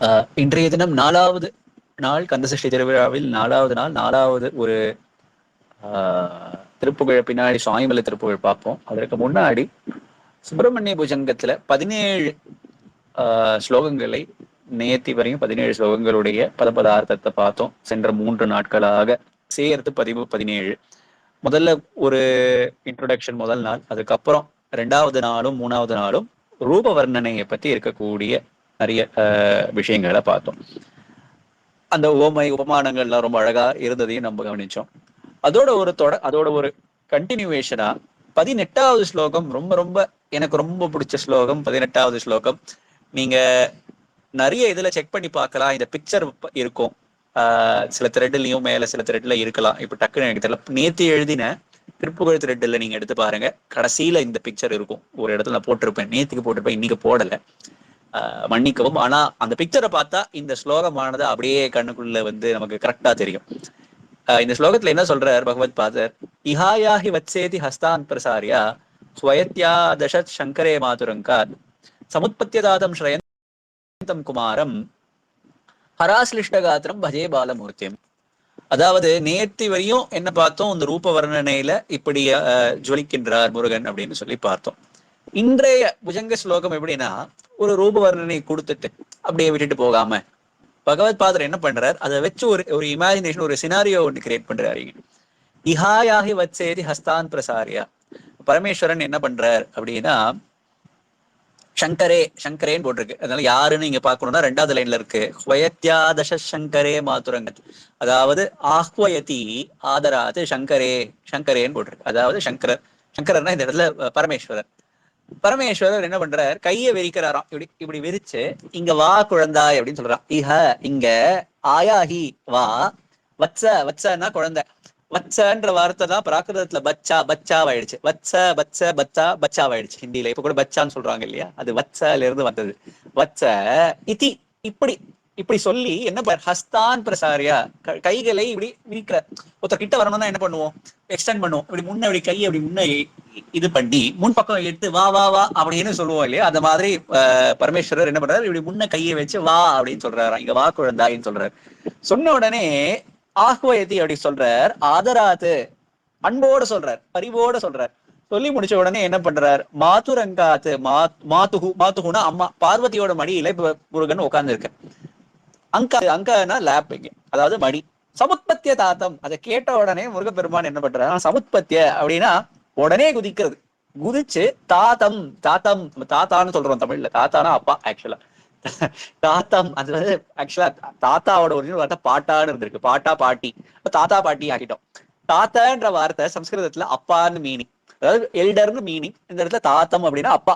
ஆஹ் இன்றைய தினம் நாலாவது நாள் கந்தசஷ்டி திருவிழாவில் நாலாவது நாள் நாலாவது ஒரு ஆஹ் திருப்புகழ பின்னாடி சுவாமிமலை திருப்புகழ் பார்ப்போம். அதற்கு முன்னாடி சுப்பிரமணிய புஜங்கத்துல பதினேழு ஆஹ் ஸ்லோகங்களை நேத்தி வரையும் பதினேழு ஸ்லோகங்களுடைய பதபதார்த்தத்தை பார்த்தோம். சென்ற மூன்று நாட்களாக சேர்த்து பதிவு பதினேழு. முதல்ல ஒரு இன்ட்ரொடக்ஷன் முதல் நாள் அதுக்கப்புறம் ரெண்டாவது நாளும் மூணாவது நாளும் ரூப வர்ணனையை பத்தி இருக்கக்கூடிய நிறைய ஆஹ் விஷயங்களை பார்த்தோம். அந்த உவமை உபமானங்கள்லாம் ரொம்ப அழகா இருந்ததையும் நம்ம கவனிச்சோம். அதோட ஒரு தொட அதோட ஒரு கண்டினியூவேஷனா பதினெட்டாவது ஸ்லோகம் ரொம்ப ரொம்ப எனக்கு ரொம்ப பிடிச்ச ஸ்லோகம் பதினெட்டாவது ஸ்லோகம். நீங்க நிறைய இதுல செக் பண்ணி பார்க்கலாம். இந்த பிக்சர் இருக்கும். ஆஹ் சில த்ரெட்லயும் மேல சில த்ரெட்ல இருக்கலாம். இப்ப டக்குன்னு எனக்கு தெரியல. நேத்து எழுதின திருப்புகழ் த்ரெட்ல நீங்க எடுத்து பாருங்க. கடைசியில இந்த பிக்சர் இருக்கும். ஒரு இடத்துல நான் போட்டிருப்பேன். நேத்துக்கு போட்டிருப்பேன். இன்னைக்கு போடல. மன்னிக்கவும். ஆனா அந்த பிக்சரை பார்த்தா இந்த ஸ்லோகமானது அப்படியே கண்ணுக்குள்ள வந்து நமக்கு கரெக்டா தெரியும். ஆஹ் இந்த ஸ்லோகத்துல என்ன சொல்றார் பகவத் பாதர்? இஹாயாஹி வத்சேதி ஹஸ்தான் பிரசாரியா ஸ்வயத்யா தசத் சங்கரே மாதுரங்காத் சமுத்பத்தியதாதம் ஸ்ரயந்தம் குமாரம் ஹராஸ்லிஷ்டகாத்திரம் பஜே பாலமூர்த்தியம். அதாவது நேர்த்தி வரையும் என்ன பார்த்தோம்? இந்த ரூப வர்ணனையில இப்படி ஆஹ், ஜொலிக்கின்றார் முருகன் அப்படின்னு சொல்லி பார்த்தோம். இன்றைய புஜங்க ஸ்லோகம் எப்படின்னா ஒரு ரூப வர்ணனை கொடுத்துட்டு அப்படியே விட்டுட்டு போகாம. பகவத் பாதர் என்ன பண்றார்? அதை வச்சு ஒரு ஒரு இமேஜினேஷன் ஒரு சினாரியோ ஒன்று கிரியேட் பண்றாரு இஹாயாகி வச்சேதி ஹஸ்தான் பிரசாரியா. பரமேஸ்வரன் என்ன பண்றார் அப்படின்னா சங்கரே சங்கரேன்னு போட்டிருக்கு. அதனால யாருன்னு இங்க பாக்கணும்னா ரெண்டாவது லைன்ல இருக்கு. ஹுவயத்யாதச சங்கரே மாதுரங்கத். அதாவது ஆஹ்வயதி ஆதராது சங்கரே சங்கரேன்னு போட்டிருக்கு. அதாவது சங்கரர் சங்கரர்னா இந்த இடத்துல பரமேஸ்வரர். பரமேஸ்வரர் என்ன பண்றார்? கையை விரிக்கிறாராம் இப்படி இப்படி விரிச்சு இங்க வா குழந்தாய் அப்படின்னு சொல்றான் இஹ இங்க ஆயாஹி வா. வச்ச வச்சன்னா குழந்தை. வச்சன்ற வார்த்தை தான் பிராகிருதத்துல பச்சா பச்சாவாயிடுச்சு. வச்ச பச்ச பச்சா பச்சாவாயிடுச்சு. ஹிந்தியில. இப்ப கூட பச்சான்னு சொல்றாங்க இல்லையா? அது வச்சல இருந்து வந்தது. வச்ச இதி இப்படி. இப்படி சொல்லி என்ன ஹஸ்தான் பிரசாரியா க- கைகளை இப்படி விரிக்கிற ஒருத்தர் கிட்ட வரணும்னா என்ன பண்ணுவோம்? எக்ஸ்டெண்ட் பண்ணுவோம். இப்படி முன்ன இப்படி கையை அப்படி முன்ன இது பண்ணி முன் பக்கம் எடுத்து வா வா வா அப்படின்னு சொல்லுவோம் இல்லையா? அந்த மாதிரி பரமேஸ்வரர் என்ன பண்றாரு? இப்படி முன்ன கையை வச்சு வா அப்படின்னு சொல்றாரு? இங்க வா குழந்தாயின்னு சொல்றாரு. சொன்ன உடனே ஆஹ்வயதி அப்படி சொல்றார். ஆதராது அன்போட சொல்றார். பரிவோடு சொல்றார். சொல்லி முடிச்ச உடனே என்ன பண்றார்? மாதுரங்காத்து மா மாத்துகு மாத்துகுனா அம்மா பார்வதியோட மடியில இப்ப முருகன் உட்கார்ந்து இருக்க அங்க அங்கன்னா லேப் இங்க அதாவது மடி. சமுத்பத்திய தாத்தம். அதை கேட்ட உடனே முருகப்பெருமான் என்ன பண்றாரு? சமுத்பத்திய அப்படின்னா உடனே குதிக்கிறது. குதிச்சு தாத்தம் தாத்தம் தாத்தான்னு சொல்றோம் தமிழ்ல. தாத்தானா அப்பா ஆக்சுவலா தாத்தம் அது வந்து ஆக்சுவலா தாத்தாவோட ஒரிஜினல் வார்த்தை பாட்டான்னு இருந்திருக்கு. பாட்டா பாட்டி. தாத்தா பாட்டி ஆகிட்டோம் தாத்தான்ற வார்த்தை சம்ஸ்கிருதத்துல அப்பான்னு மீனிங் அதாவது எல்டர்னு மீனிங் இந்த இடத்துல தாத்தம் அப்படின்னா அப்பா.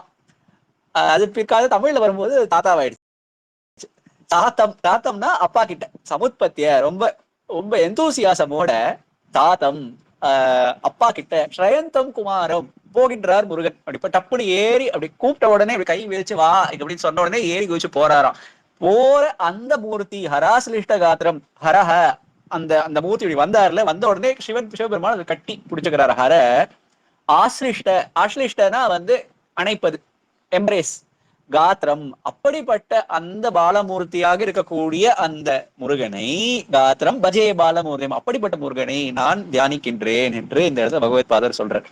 அது பிற்கால தமிழ்ல வரும்போது தாத்தாவாயிடுச்சு. தாத்தம் தாத்தம்னா அப்பா கிட்ட. சமுத்பத்திய ரொம்ப ரொம்ப எந்தூசியாசமோட தாத்தம் அப்பா கிட்ட ஸ்ரயந்தம் குமாரம் போகின்றார் முருகன். அப்படி இப்ப டப்புனு ஏறி அப்படி கூப்பிட்ட உடனே இப்படி கை விரிச்சு வா அப்படின்னு சொன்ன உடனே ஏறி குதிச்சு போறாராம். போற அந்த மூர்த்தி ஹராசிலிஷ்ட காத்திரம் ஹரஹ அந்த அந்த மூர்த்தி இப்படி வந்தார்ல வந்த உடனே சிவன் சிவபெருமான் அதை கட்டி பிடிச்சுக்கிறாரு. ஹர ஆசிரிஷ்ட ஆசிலிஷ்டனா வந்து அணைப்பது எம்ப்ரேஸ் காத்திரம். அப்படிப்பட்ட அந்த பாலமூர்த்தியாக இருக்கக்கூடிய அந்த முருகனை காத்திரம். பஜே பாலமூர்த்தியம். அப்படிப்பட்ட முருகனை நான் தியானிக்கின்றேன் என்று இந்த இடத்துல பகவத் பாதர் சொல்றார்.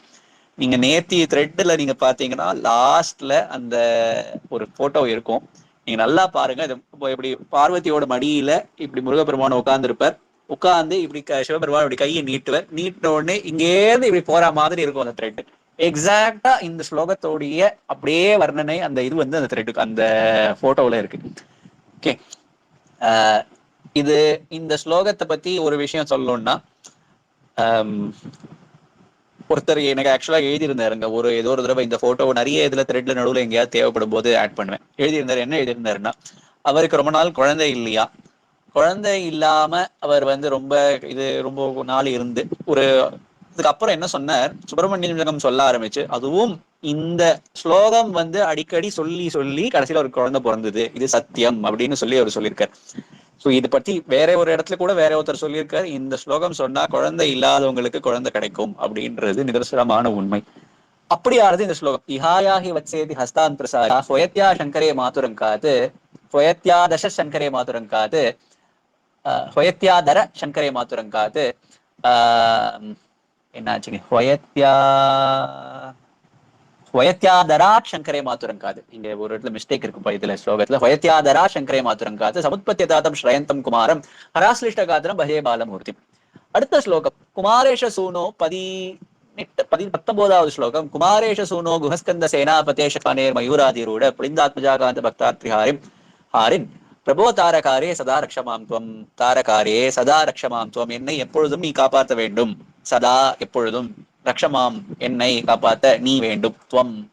நீங்க நேத்தி த்ரெட்ல நீங்க பாத்தீங்கன்னா லாஸ்ட்ல அந்த ஒரு போட்டோ இருக்கும். நீங்க நல்லா பாருங்க. இது இப்போ இப்படி பார்வதியோட மடியில இப்படி முருகப்பெருமான் உட்கார்ந்துருப்பார். உட்காந்து உட்கார்ந்து இப்படி க- சிவபெருமான் இப்படி கையை நீட்டுவர். நீட்டின உடனே இங்கேருந்து இப்படி போற மாதிரி இருக்கும் அந்த த்ரெட் எக்ஸாக்டா இந்த ஸ்லோகத்தோடைய அப்படியே வர்ணனை அந்த இது வந்து அந்த த்ரெட்டுக்கு அந்த போட்டோல இருக்கு. ஓகே இது இந்த ஸ்லோகத்தை பத்தி ஒரு விஷயம் சொல்லணும்னா ஒருத்தர் எனக்கு ஆக்சுவலா எழுதியிருந்தாருங்க. ஒரு ஏதோ ஒரு தடவை இந்த போட்டோ நிறைய இதுல த்ரெட்ல நடுவுல எங்கேயாவது தேவைப்படும் போது ஆட் பண்ணுவேன். எழுதியிருந்தார். என்ன எழுதியிருந்தாருன்னா அவருக்கு ரொம்ப நாள் குழந்தை இல்லையா? குழந்தை இல்லாம அவர் வந்து ரொம்ப இது ரொம்ப நாள் இருந்து ஒரு அப்புறம் என்ன சொன்னார்? சுப்பிரமணியம் ஜெகம் சொல்ல ஆரம்பிச்சு அதுவும் இந்த ஸ்லோகம் வந்து அடிக்கடி சொல்லி சொல்லி கடைசியில ஒரு குழந்தை பிறந்தது. இது சத்தியம் அப்படின்னு சொல்லி அவர் சொல்லியிருக்காரு. ஸோ இது பத்தி வேற ஒரு இடத்துல கூட வேற ஒருத்தர் சொல்லியிருக்காரு. இந்த ஸ்லோகம் சொன்னா குழந்தை இல்லாதவங்களுக்கு குழந்தை கிடைக்கும் அப்படின்றது நிதர்சனமான உண்மை. அப்படியானது இந்த ஸ்லோகம். இஹாயாஹி வச்சேதி ஹஸ்தான் பிரசாரா ஸ்வயத்யா சங்கரே மாதுரங்காது ஹொயத்யாதச சங்கரே மாதுரங்காது ஹொயத்யாதர சங்கரே ஆஹ் என்னாச்சுங்க? ஹொயத்யா ஹொயத்யாதராட் சங்கரே மாத்துரங்காது இங்க ஒரு இடத்துல மிஸ்டேக் இருக்கு இதுல ஸ்லோகத்துல. ஹொயத்யாதரா சங்கரே மாத்துரங்காது சமுத்பத்தியதாதம் ஸ்ரயந்தம் குமாரம். ஹராஸ்லிஷ்டகாதரம் பஜே பாலமூர்த்தி. அடுத்த ஸ்லோகம். குமாரேஷ சூனோ பதி பதி பத்தொன்பதாவது ஸ்லோகம். குமாரேஷ சூனோ குஹஸ்கந்த சேனாபதேஷ கனேர் மயூராதிரூட புளிந்தாத்மஜாகாந்த பக்தாத்ரிஹாரிம். ஹாரின். பிரபோ தாரகாரே சதா ரக்ஷமாம் துவம். தாரகாரே சதா ரக்ஷமாம் துவம். என்னை எப்பொழுதும் நீ காப்பாற்ற வேண்டும். சதா எப்பொழுதும் ரக்ஷமாம். என்னை காப்பாத்த நீ வேண்டும். துவம்.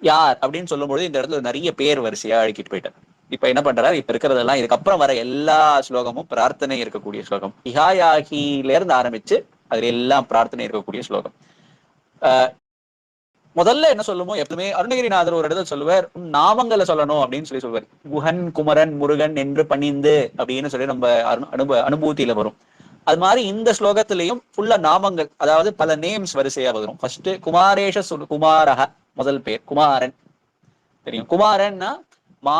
யார்? அப்படின்னு சொல்லும்போது இந்த இடத்துல நிறைய பேர் வரிசையா அழுக்கிட்டு போயிட்டார். இப்ப என்ன பண்றாரு? இப்ப இருக்கிறதெல்லாம் இதுக்கப்புறம் வர எல்லா ஸ்லோகமும் பிரார்த்தனை இருக்கக்கூடிய ஸ்லோகம். இஹாயாகில இருந்து ஆரம்பிச்சு அதுல எல்லாம் பிரார்த்தனை இருக்கக்கூடிய ஸ்லோகம். ஆஹ் முதல்ல என்ன சொல்லுமோ எப்பவுமே அருணகிரிநாதர் ஒரு இடத்துல சொல்லுவார் உன் நாமங்களை சொல்லணும் அப்படின்னு சொல்லி சொல்லுவார். குஹன் குமரன் முருகன் என்று பணிந்து அப்படின்னு சொல்லி நம்ம அனு- அனுப அனுபூதியில வரும். அது மாதிரி இந்த ஸ்லோகத்திலையும் ஃபுல்லா நாமங்கள் அதாவது பல நேம்ஸ் வரிசையா வரும். ஃபர்ஸ்ட் குமாரேஷ சுல் குமாரஹ முதல் பேர் குமாரன். தெரியும். குமாரன்னா மா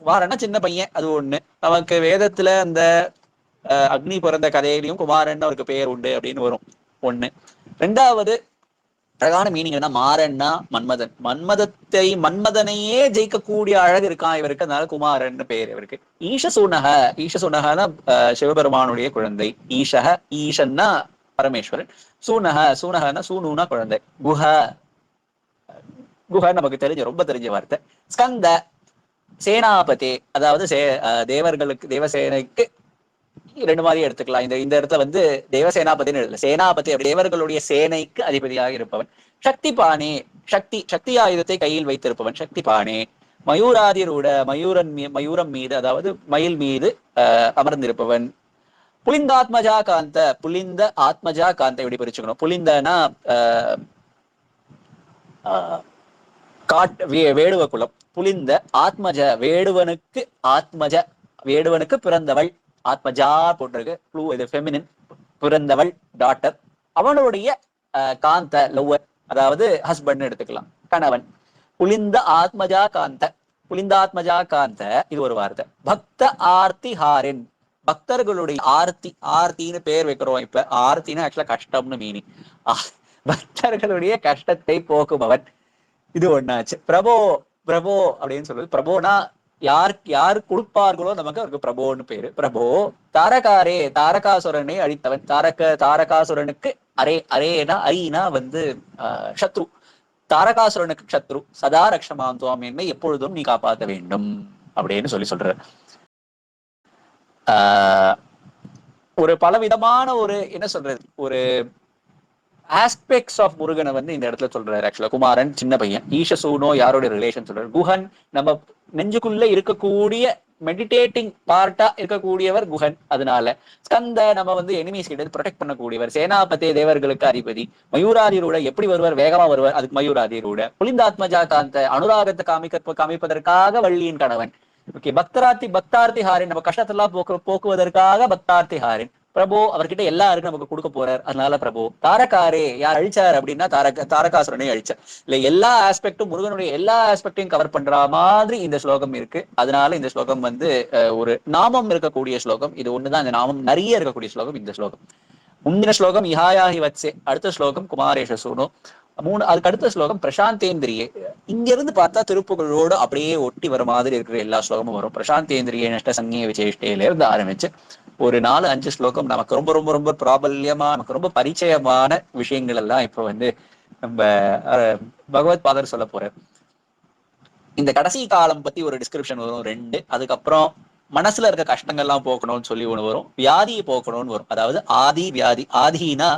குமாரன்னா சின்ன பையன் அது ஒண்ணு. நமக்கு வேதத்துல அந்த அக்னி பிறந்த கதையிலையும் குமாரன் அவருக்கு பெயர் உண்டு அப்படின்னு வரும். ஒண்ணு. ரெண்டாவது அழகான மீனிங் என்ன மாறன்னா மன்மதன். மன்மதத்தை மன்மதனையே ஜெயிக்கக்கூடிய அழகு இருக்கான் இவருக்கு? அதனால குமாரன் பேர் இவருக்கு. ஈஷசுனக. ஈஷசுனகனா சிவபெருமானுடைய குழந்தை. ஈஷக ஈஷன்னா பரமேஸ்வரன். சூனக சூனகனா சூனுனா குழந்தை. குஹ. குஹ நமக்கு தெரிஞ்ச ரொம்ப தெரிஞ்ச வார்த்தை. ஸ்கந்த. சேனாபதி. அதாவது சே தேவர்களுக்கு தேவசேனைக்கு ரெண்டு மாதிரி எடுத்துக்கலாம். இந்த இந்த இடத்துல வந்து தேவசேனாபதினு எழுதல. சேனாபதி அப்படி தேவர்களுடைய சேனைக்கு அதிபதியாக இருப்பவன். சக்தி பாணே சக்தி சக்தி ஆயுதத்தை கையில் வைத்திருப்பவன் சக்தி பாணே மயூராதிரூட மயூரன் மீ மயூரம் மீது அதாவது மயில் மீது அஹ், அமர்ந்திருப்பவன். புலிந்தாத்மஜா காந்த புலிந்த ஆத்மஜா காந்த எப்படி பிரிச்சுக்கணும்? புலிந்தனா காட் வேடுவ குலம். புலிந்த ஆத்மஜ வேடுவனுக்கு ஆத்மஜ வேடுவனுக்கு பிறந்தவள். ஆத்மஜா போட்டிருக்கு. ப்ளூ இது ஃபெமினின் பிறந்தவள் டாட்டர் அவனுடைய அஹ், காந்த லவ்வர் அதாவது ஹஸ்பண்ட் எடுத்துக்கலாம். கணவன். புலிந்த ஆத்மஜா காந்த. புலிந்தாத்மஜா காந்த இது ஒரு வார்த்தை. பக்த ஆர்த்தி ஹாரின் பக்தர்களுடைய ஆர்த்தி ஆர்த்தின்னு பேர் வைக்கிறோம் இப்ப. ஆர்த்தின்னு ஆக்சுவலா கஷ்டம்னு மீனிங் பக்தர்களுடைய கஷ்டத்தை போக்குபவன். இது ஒன்னாச்சு பிரபோ பிரபோ அப்படின்னு சொல்றது. பிரபோனா யார் யார் கொடுப்பார்களோ நமக்கு அவருக்கு பிரபோன்னு பேரு. பிரபோ தாரகாரே தாரகாசுரனை அழித்தவன். தாரக தாரகாசுரனுக்கு அரே அரேனா அரினா வந்து ஆஹ், சத்ரு. தாரகாசுரனுக்கு சத்ரு. சதா ரக்ஷமாம் துவாம் என்னை எப்பொழுதும் நீ காப்பாற்ற வேண்டும் அப்படின்னு சொல்லி சொல்ற ஆஹ், ஒரு பலவிதமான ஒரு என்ன சொல்றது ஒரு ஆஸ்பெக்ட்ஸ் ஆஃப் முருகனை வந்து இந்த இடத்துல சொல்றாரு ஆக்சுவலா குமாரன் சின்ன பையன். ஈஷசூனோ யாரோட ரிலேஷன் சொல்றாரு? குஹன் நம்ம நெஞ்சுக்குள்ள இருக்கக்கூடிய மெடிடேட்டிங் பார்ட்டா இருக்கக்கூடியவர் குஹன் அதனால ஸ்கந்த நம்ம வந்து எனிமீஸ் கிட்ட ப்ரொடெக்ட் பண்ணக்கூடியவர். சேனாபதி தேவர்களுக்கு அதிபதி. மயூராதிரூட எப்படி வருவார்? வேகமா வருவார். அதுக்கு மயூராதிரூட புலிந்தாத்மஜா காந்த அனுராகத்தை காமிக்க காமிப்பதற்காக வள்ளியின் கணவன். ஓகே பக்தரார்த்தி பக்தார்த்தி ஹாரின் நம்ம கஷ்டத்தெல்லாம் போக்கு போக்குவதற்காக பக்தார்த்தி ஹாரின் பிரபு அவர்கிட்ட எல்லாருக்கும் நமக்கு கொடுக்க போறார். அதனால பிரபு தாரகாரே யார் அழிச்சார் அப்படின்னா தாரக தாரகாசுரனை அழிச்சார். இல்ல எல்லா ஆஸ்பெக்டும் முருகனுடைய எல்லா ஆஸ்பெக்டையும் கவர் பண்ற மாதிரி இந்த ஸ்லோகம் இருக்கு. அதனால இந்த ஸ்லோகம் வந்து ஒரு நாமம் இருக்கக்கூடிய ஸ்லோகம். இது ஒண்ணுதான் இந்த நாமம் நிறைய இருக்கக்கூடிய ஸ்லோகம் இந்த ஸ்லோகம். முந்தின ஸ்லோகம் இஹாயாஹி வச்சே அடுத்த ஸ்லோகம் குமாரேஷ சூனோ. மூணு அதுக்கு அடுத்த ஸ்லோகம் பிரசாந்தேந்திரியே. இங்க இருந்து பார்த்தா திருப்புகளோடு அப்படியே ஒட்டி வர மாதிரி இருக்கிற எல்லா ஸ்லோகமும் வரும். பிரசாந்தேந்திரியே நஷ்ட சங்கிய விசேஷ்டையில இருந்து ஆரம்பிச்சு ஒரு நாலு அஞ்சு ஸ்லோகம் நமக்கு ரொம்ப ரொம்ப ரொம்ப பிராபல்யமா நமக்கு ரொம்ப பரிச்சயமான விஷயங்கள் எல்லாம் இப்ப வந்து நம்ம பகவத் பாதர் சொல்ல போறார். இந்த கடைசி காலம் பத்தி ஒரு டிஸ்கிரிப்ஷன் வரும் ரெண்டு. அதுக்கப்புறம் மனசுல இருக்க கஷ்டங்கள்லாம் போக்கணும்னு சொல்லி ஒண்ணு வரும். வியாதியை போக்கணும்னு வரும். அதாவது ஆதி வியாதி. ஆதினா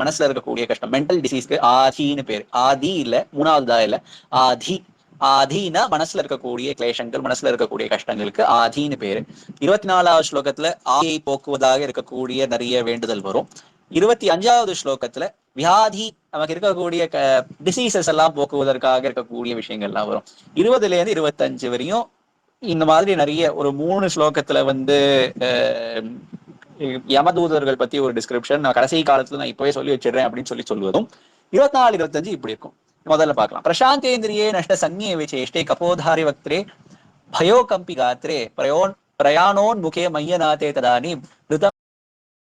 மனசுல இருக்கக்கூடிய கஷ்டம். மென்டல் டிசீஸ்க்கு ஆதின்னு பேரு. ஆதி இல்ல மூணாவதா இல்ல. ஆதி. ஆதீன மனசுல இருக்கக்கூடிய கிளேஷங்கள் மனசுல இருக்கக்கூடிய கஷ்டங்களுக்கு ஆதீன்னு பேரு. இருபத்தி நாலாவது ஸ்லோகத்துல ஆதியை போக்குவதாக இருக்கக்கூடிய நிறைய வேண்டுதல் வரும். இருபத்தி அஞ்சாவது ஸ்லோகத்துல வியாதி நமக்கு இருக்கக்கூடிய டிசீசஸ் எல்லாம் போக்குவதற்காக இருக்கக்கூடிய விஷயங்கள்லாம் வரும். இருபதுல இருந்து இருபத்தஞ்சு வரையும் இந்த மாதிரி நிறைய ஒரு மூணு ஸ்லோகத்துல வந்து யமதூதர்கள் பத்தி ஒரு டிஸ்கிரிப்ஷன் நான் கடைசி காலத்துல நான் இப்பவே சொல்லி வச்சிடுறேன் அப்படின்னு சொல்லி சொல்வதும் இருபத்தி நாலு இருபத்தஞ்சு இப்படி இருக்கும். முதல்ல பார்க்கலாம். பிரசாந்தேந்திரியே நஷ்ட சந்நிய விசேஷ்டே கபோதாரி வக்திரே பயோ கம்பி காத்திரே பிரயோன் பிரயாணோன் பிரயாணோன்முகே மையநாதே ததானி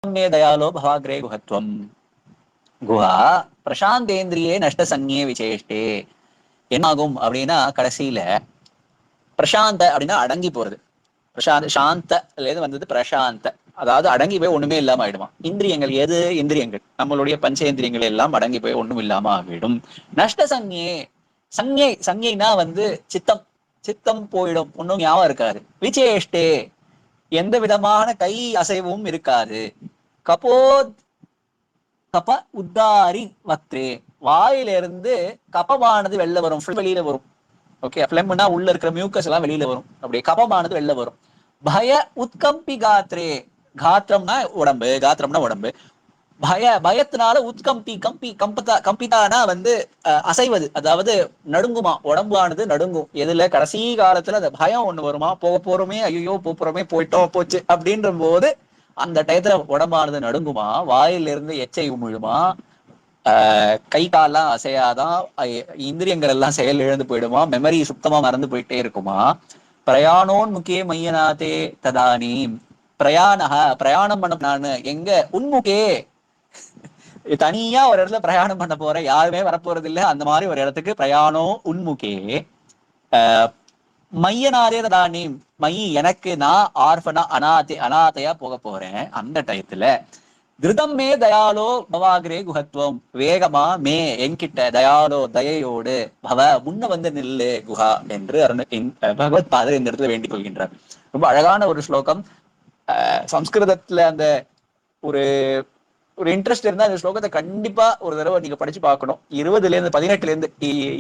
மே தயாலோ பவாகிரே குஹத்வம். குஹா பிரசாந்தேந்திரியே நஷ்ட சந்நியே விசேஷ்டே. என்னாகும் அப்படின்னா கடைசியில பிரசாந்த அப்படின்னா அடங்கி போறது. பிரசாந்த் சாந்த வந்தது பிரசாந்த. அதாவது அடங்கி போய் ஒண்ணுமே இல்லாம ஆயிடுமா? இந்திரியங்கள் எது? இந்திரியங்கள். நம்மளுடைய பஞ்சேந்திரியங்கள் எல்லாம் அடங்கி போய் ஒண்ணும் இல்லாம ஆகிடும். நஷ்ட சங்கே. சஞ்ஞை சங்கைனா வந்து சித்தம். சித்தம் போயிடும். ஒண்ணும் ஞாபகம் இருக்காது. விஜயேஷ்டே எந்த விதமான கை அசைவும் இருக்காது. கபோத் கப உத்தாரி வக்ரே வாயிலிருந்து கபமானது வெளில வரும். வெளியில வரும். ஓகே பிளம்னா உள்ள இருக்கிற மியூக்கஸ் எல்லாம் வெளியில வரும். அப்படியே கபமானது வெளில வரும். பய உத்கம்பி காத்ரே காத்திரம்னா உடம்பு காத்திரம்னா உடம்பு. பய பயத்தினால உத்கம்பி கம்பி கம்பதா கம்பிதானா வந்து அஹ், அசைவது. அதாவது நடுங்குமா உடம்பானது நடுங்கும். எதுல? கடைசி காலத்துல அந்த பயம் ஒண்ணு வருமா? போக போறோமே ஐயோ போறோமே போயிட்டோம் போச்சு அப்படின்ற போது அந்த டயத்துல உடம்பானது நடுங்குமா? வாயிலிருந்து எச்சை உமிழுமா? ஆஹ் கை காலெல்லாம் அசையாதான் இந்திரியங்கள் எல்லாம் செயல் இழந்து போயிடுமா? மெமரி சுத்தமா மறந்து போயிட்டே இருக்குமா? பிரயாணோன் முக்கிய மையநாதே ததானி பிரயாணக பிரயாணம் பண்ண நானு. எங்க? உன்முகே. தனியா ஒரு இடத்துல பிரயாணம் பண்ண போறேன். யாருமே வரப்போறது இல்ல அந்த மாதிரி ஒரு இடத்துக்கு பிரயாணம் உன்முகே. ஆஹ் மையனாரே தானே மைய எனக்கு நான் ஆர்ஃபனா அனாதை அனாதையா போக போறேன். அந்த டயத்துல. திருதம் மே தயாலோ பவாகிரே குஹத்வம். வேகமா மே என்கிட்ட தயாலோ தயையோடு. பவ முன்ன வந்து நில்லு குஹா என்று அருண் பகவத் பாதர் இந்த இடத்துல வேண்டிக் கொள்கின்றார். ரொம்ப அழகான ஒரு ஸ்லோகம். சம்ஸ்கிருதத்துல அந்த ஒரு ஒரு இன்ட்ரெஸ்ட் இருந்தா இந்த ஸ்லோகத்தை கண்டிப்பா ஒரு தடவை நீங்க படிச்சு பார்க்கணும். இருபதுல இருந்து பதினெட்டுல இருந்து இ-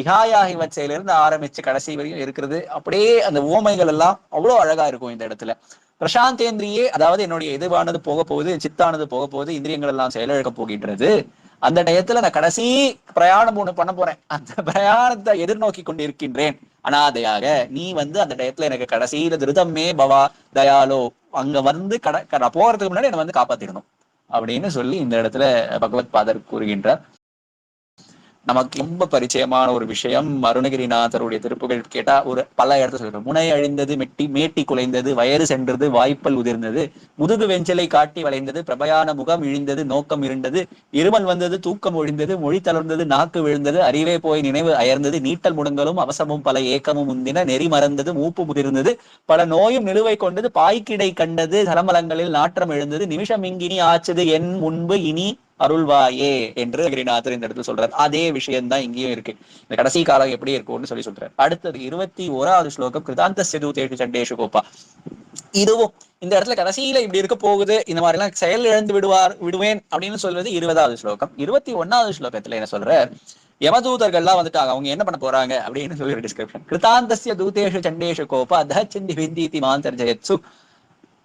வச்சையில இருந்து ஆரம்பிச்சு கடைசி வரையும் இருக்கிறது. அப்படியே அந்த ஓமைகள் எல்லாம் அவ்வளவு அழகா இருக்கும் இந்த இடத்துல. பிரசாந்தேந்திரியே அதாவது என்னுடைய எதுவானது போக போகுது சித்தானது போக போகுது இந்திரியங்கள் எல்லாம் செயலிழக்க போகின்றது. அந்த டயத்துல நான் கடைசி பிரயாணம் ஒண்ணு பண்ண போறேன். அந்த பிரயாணத்தை எதிர்நோக்கி கொண்டிருக்கின்றேன். அனாதையாக நீ வந்து அந்த டயத்துல எனக்கு கடைசியில திருதமே பவா தயாலோ அங்க வந்து கட போறதுக்கு முன்னாடி என்னை வந்து காப்பாத்திடணும். அப்படின்னு சொல்லி இந்த இடத்துல பகவத் பாதர் கூறுகின்றார். நமக்கு ரொம்ப பரிச்சயமான ஒரு விஷயம். அருணகிரிநாதருடைய திருப்புகள் கேட்டா ஒரு பல இடத்துல சொல்றோம் முனை அழிந்தது மெட்டி மேட்டி குலைந்தது வயறு சென்றது வாய்ப்பல் உதிர்ந்தது முதுகு வெஞ்சலை காட்டி வளைந்தது பிரபயான முகம் இழிந்தது நோக்கம் இருண்டது இருமல் வந்தது தூக்கம் ஒழிந்தது மொழி தளர்ந்தது நாக்கு விழுந்தது அறிவே போய் நினைவு அயர்ந்தது நீட்டல் முடங்கலும் அவசமும் பல ஏக்கமும் முந்தின நெறி மறந்தது மூப்பு முதிர்ந்தது பல நோயும் நிலுவை கொண்டது பாய்க்கிடை கண்டது தலமலங்களில் நாற்றம் எழுந்தது நிமிஷம் இங்கினி ஆச்சது என் முன்பு இனி அருள்வாயே என்று கிரிநாதர் இந்த இடத்துல சொல்றார். அதே விஷயம்தான் இங்கேயும் இருக்கு. இந்த கடைசி காலம் எப்படி இருக்கும்னு சொல்லி சொல்றாரு. அடுத்தது இருபத்தி ஓராவது ஸ்லோகம் கிருதாந்த செதுதேஷு சண்டேஷு கோப்பா. இதுவும் இந்த இடத்துல கடைசியில இப்படி இருக்க போகுது. இந்த மாதிரி எல்லாம் செயல் இழந்து விடுவார் விடுவேன் அப்படின்னு சொல்வது இருபதாவது ஸ்லோகம். இருபத்தி ஒன்னாவது ஸ்லோகத்துல என்ன சொல்ற யமதூதர்கள்லாம் வந்துட்டாங்க. அவங்க என்ன பண்ண போறாங்க அப்படின்னு சொல்லி ஒரு டிஸ்கிரிப்ஷன் கிருதாந்தசிய தூதேஷு சண்டேஷு கோப சிந்தி விந்தீதி மாந்தர் ஜெயத்சு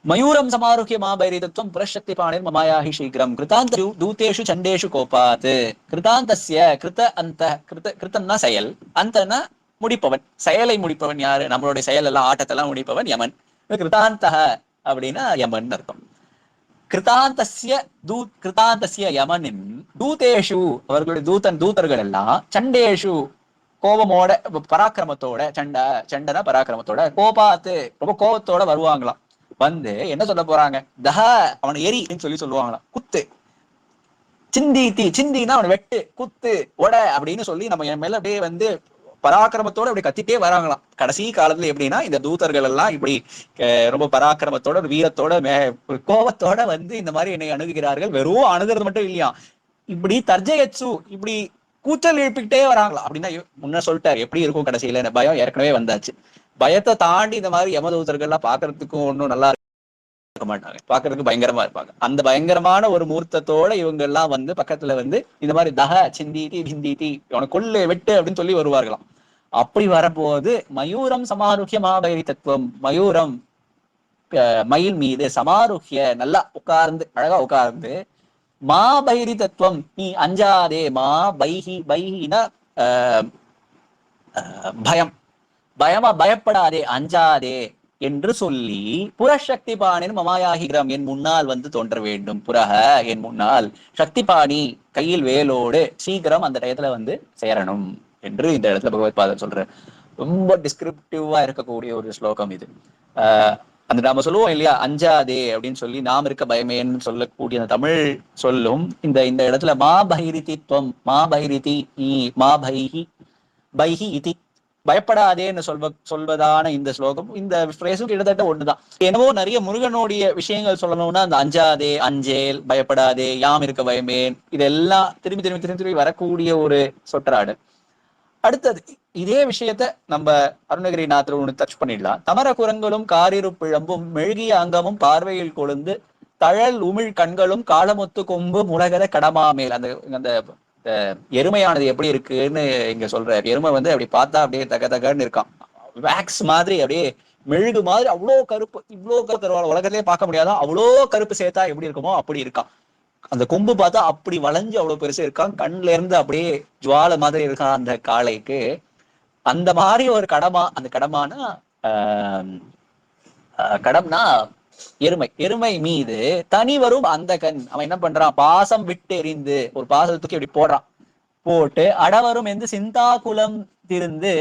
மயூரம் சமாருக்கிய மாபைரிதத்துவம் புரஷக்தி பாணிர் மமாயாஹி சீக்கிரம் கிருதாந்த தூதேஷு சண்டேஷு கோபாத். கிருதாந்தசிய கிருத அந்த கிருத கிருத்தம்னா செயல். அந்தனா முடிப்பவன். செயலை முடிப்பவன் யாரு? நம்மளுடைய செயல் எல்லாம் ஆட்டத்தெல்லாம் முடிப்பவன் யமன். கிருதாந்த அப்படின்னா யமன் அர்த்தம். கிருதாந்தசிய தூ கிருதாந்தசிய யமனின் தூதேஷு அவர்களுடைய தூதன் தூதர்கள் எல்லாம் சண்டேஷு கோபமோட பராக்கிரமத்தோட சண்ட சண்டன பராக்கிரமத்தோட கோபாத்து ரொம்ப கோபத்தோட வருவாங்களாம். வந்து என்ன சொல்ல போறாங்க? தஹ அவனை எரின்னு அப்படின்னு சொல்லி சொல்லுவாங்களாம். குத்து. சிந்தி தீ சிந்தினா அவனை வெட்டு குத்து ஒட அப்படின்னு சொல்லி நம்ம என் மேல அப்படியே வந்து பராக்கிரமத்தோட அப்படி கத்திட்டே வராங்களாம். கடைசி காலத்துல எப்படின்னா இந்த தூதர்கள் எல்லாம் இப்படி அஹ், ரொம்ப பராக்கிரமத்தோட வீரத்தோட மே- கோபத்தோட வந்து இந்த மாதிரி என்னை அணுகுகிறார்கள். வெறும் அணுகிறது மட்டும் இல்லையா? இப்படி தர்ஜயச்சு இப்படி கூச்சல் எழுப்பிக்கிட்டே வராங்களாம். அப்படின்னா முன்ன சொல்லிட்டாரு எப்படி இருக்கும் கடைசியில? பயம் ஏற்கனவே வந்தாச்சு. பயத்தை தாண்டி இந்த மாதிரி யமதூதர்கள்லாம் பாக்குறதுக்கும் ஒன்றும் நல்லா இருக்க மாட்டாங்க. பாக்குறதுக்கு பயங்கரமா இருப்பாங்க. அந்த பயங்கரமான ஒரு மூர்த்தத்தோட இவங்க எல்லாம் வந்து பக்கத்துல வந்து இந்த மாதிரி தக சிந்தீட்டி பிந்தீட்டி உனக்கு கொள்ளு வெட்டு அப்படின்னு சொல்லி வருவார்களாம். அப்படி வரும்போது மயூரம் சமாருக்கிய மாபைரி தத்துவம் மயூரம் மயில் மீது சமாருக்கிய நல்லா உட்கார்ந்து அழகா உட்கார்ந்து மா பைரி தத்துவம் நீ அஞ்சாதே மா பைஹி பைஹினா பயம். பயமா பயப்படாதே அஞ்சாதே என்று சொல்லி புறசக்தி பாணின் மமாயாகிரம் என் முன்னால் வந்து தோன்ற வேண்டும். புறக என் முன்னால். சக்தி பாணி கையில் வேலோடு சீக்கிரம் அந்த டயத்துல வந்து சேரணும் என்று இந்த இடத்துல பகவத் பாதர் சொல்ற ரொம்ப டிஸ்கிரிப்டிவா இருக்கக்கூடிய ஒரு ஸ்லோகம் இது. ஆஹ் அந்த நாம சொல்லுவோம் இல்லையா? அஞ்சாதே அப்படின்னு சொல்லி நாம் இருக்க பயமேன்னு சொல்லக்கூடிய அந்த தமிழ் சொல்லும் இந்த இந்த இடத்துல மா பைரிதி துவம் மா பைரிதி மா பைஹி பைஹி இதி பயப்படாதேன்னு சொல்வ சொல்வதான இந்த ஸ்லோகம் இந்த ஃப்ரேஸும் கிட்டத்தட்ட ஒண்ணுதான். என்னவோ நிறைய முருகனுடைய விஷயங்கள் சொல்லணும்னா அந்த அஞ்சாதே அஞ்சேல் பயப்படாதே யாம் இருக்க பயமேன் இதெல்லாம் திரும்பி திரும்பி திரும்பி திரும்பி வரக்கூடிய ஒரு சொற்றராடு அடுத்தது இதே விஷயத்த நம்ம அருணகிரிநாதர் ஒன்று டச் பண்ணிடலாம். தமர குரங்களும் காரிரு பிழம்பும் மெழுகிய அங்கமும் பார்வையில் கொழுந்து தழல் உமிழ் கண்களும் காலமொத்து கொம்பு முலகத கடமாமேல் அந்த அந்த எருமையானது எப்படி இருக்குன்னு இங்க சொல்ற எருமை வந்து அப்படி பார்த்தா அப்படியே தக தகன்னு இருக்கான். வேக்ஸ் மாதிரி அப்படியே மெழுகு மாதிரி அவ்வளோ கருப்பு இவ்வளோ கருப்பு தருவாங்க உலகத்திலே பார்க்க முடியாதா? அவ்வளோ கருப்பு சேர்த்தா எப்படி இருக்குமோ அப்படி இருக்கான். அந்த கொம்பு பார்த்தா அப்படி வளைஞ்சு அவ்வளவு பெருசு இருக்கான். கண்ணுல இருந்து அப்படியே ஜுவாலை மாதிரி இருக்கான் அந்த காளைக்கு. அந்த மாதிரி ஒரு கடமா அந்த கடமானா ஆஹ் கடம்னா எருமை. எருமை மீது தனி வரும் அந்த கண். அவன் என்ன பண்றான்? பாசம் விட்டு எறிந்து ஒரு பாசத்தை தூக்கி அப்படி போடுறான். போட்டு அடவரும் என்று சிந்தா குலம் திருந்து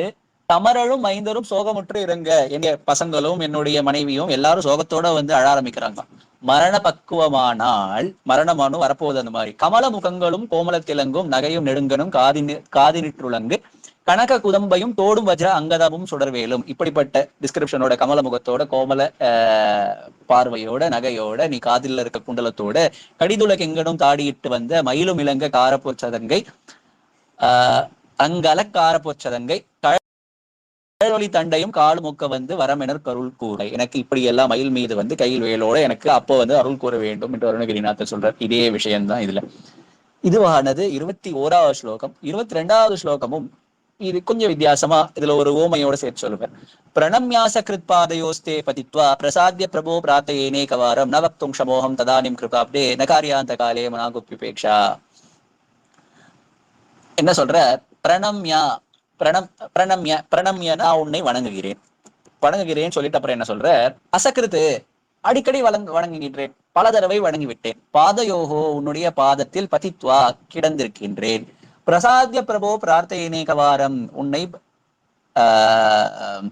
தமரழும் மைந்தரும் சோகமுற்று இருங்க எங்க பசங்களும் என்னுடைய மனைவியும் எல்லாரும் சோகத்தோட வந்து அழ ஆரம்பிக்கிறாங்க மரண பக்குவமானால் மரணமானும் வரப்போகுது அந்த மாதிரி. கமல முகங்களும் கோமல திலங்கும் நகையும் நெடுங்கனும் காதி காதினிற்றுலங்கு கனக குதம்பையும் தோடும் வஜ்ர அங்கதமும் சுடர்வேலும். இப்படிப்பட்ட டிஸ்கிரிப்ஷனோட கமல முகத்தோட கோமல ஆஹ், பார்வையோட நகையோட நீ காதில் இருக்க குண்டலத்தோட கடிதுல கெங்கனும் தாடியிட்டு வந்த மயிலும் இளங்க காரப்பொச்சதங்கை ஆஹ் அங்கல காரப்பொச்சதங்கை கழலொலி தண்டையும் காலு முக்க வந்து வரமெனர் கருள் கூரை எனக்கு இப்படி எல்லாம் மயில் மீது வந்து கையில் வேலோட எனக்கு அப்போ வந்து அருள் கூற வேண்டும் என்று அருணகிரிநாதர் சொல்றார். இதே விஷயம்தான் இதுல. இதுவானது இருபத்தி ஓராவது ஸ்லோகம். இருபத்தி ரெண்டாவது ஸ்லோகமும் இது கொஞ்சம் வித்தியாசமா இதுல ஒரு ஓமையோட சேர்த்து சொல்லுவேன். பிரணம்யாச கிருத்பாதயோஸ்தே பதித்வா பிரசாத்ய பிரபோ பிரார்த்தயேனே கவாரம் ந வக்தும் க்ஷமோகம் ததானிம் கிருபாப்டே நகாரியாந்த காலே மனாகுப்பிபேக்ஷா என்ன சொல்ற? பிரணம்யா பிரணம் பிரணம்ய பிரணம்ய நான் உன்னை வணங்குகிறேன். வணங்குகிறேன் சொல்லிட்டு அப்புறம் என்ன சொல்ற? அசக்கிருத்து அடிக்கடி வணங்கு வணங்குகின்றேன். பல தடவை வணங்கி விட்டேன் பாதயோகோ உன்னுடைய பாதத்தில் பதித்வா கிடந்திருக்கின்றேன். பிரசாத்ய பிரபோ பிரார்த்தையினேகவாரம் உன்னை ஆஹ்,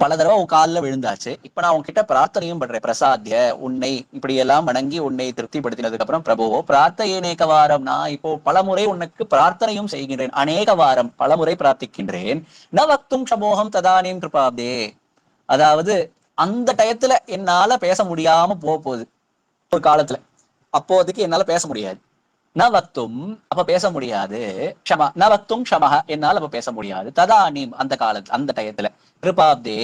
பல தடவை உன் காலில் விழுந்தாச்சு. இப்ப நான் உன்கிட்ட பிரார்த்தனையும் பண்றேன் பிரசாத்ய. உன்னை இப்படி எல்லாம் வணங்கி உன்னை திருப்திப்படுத்தினதுக்கு அப்புறம் பிரபுவோ பிரார்த்தையேனேக வாரம் நான் இப்போ பலமுறை உனக்கு பிரார்த்தனையும் செய்கின்றேன். அநேக வாரம் பலமுறை பிரார்த்திக்கின்றேன். ந வக்தும் சமோகம் ததானேம் கிருபாப்தே. அதாவது அந்த டயத்துல என்னால பேச முடியாம போக போகுது ஒரு காலத்துல. அப்போதைக்கு என்னால பேச முடியாது. ந வத்தும் அப்ப பேச முடியாது. க்ஷமா ந வத்தும் க்ஷமஹ என்னால அப்ப பேச முடியாது. ததானீம் அந்த காலத்து அந்த டயத்துல. கிருபாப்தே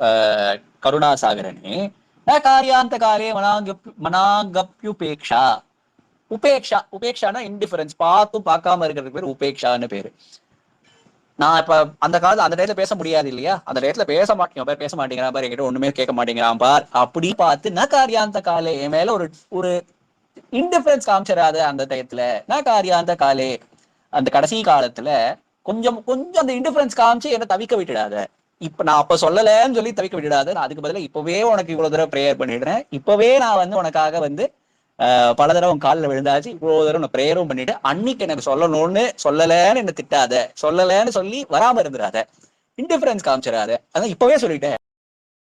ஆஹ், கருணாசாகரனே ந காரியாந்த காலே மனாங்க மனாகப்யுபேக்ஷா உபேக்ஷா உபேக்ஷானா இன்டிஃபரன்ஸ் பார்த்தும் பார்க்காம இருக்கிறதுக்கு பேர் உபேக்ஷான்னு பேரு. நான் இப்ப அந்த காலத்துல அந்த டயத்துல பேச முடியாது இல்லையா? அந்த டயத்துல பேச மாட்டேங்க. பேர் பேச மாட்டேங்கிறான் பார் என்கிட்ட ஒண்ணுமே கேட்க மாட்டேங்கிறான் பார். அப்படி பார்த்து ந காரியாந்த காலே என் மேல ஒரு ஒரு இன்டிஃபரன்ஸ் காமிச்சிடாத அந்த டயத்துல. ந காரியாந்த காலே? அந்த கடைசி காலத்துல கொஞ்சம் கொஞ்சம் அந்த இன்டிஃபரன்ஸ் காமிச்சு என்ன தவிக்க விட்டுடாத. இப்ப நான் அப்ப சொல்லலைன்னு சொல்லி தவிக்க விட்டுடாத. நான் அதுக்கு பதிலா இப்பவே உனக்கு இவ்வளவு தடவை ப்ரேயர் பண்ணிடுறேன். இப்பவே நான் வந்து உனக்காக வந்து ஆஹ், பல தடவை உன் காலில் விழுந்தாச்சு. இவ்வளவு தடவை நான் ப்ரேயரும் பண்ணிட்டு அன்னைக்கு எனக்கு சொல்லணும்னு சொல்லலைன்னு என்ன திட்டாத. சொல்லலைன்னு சொல்லி வராம இருந்துடாத. இன்டிஃபரன்ஸ் காமிச்சிடாத அதான் இப்பவே சொல்லிட்டேன்.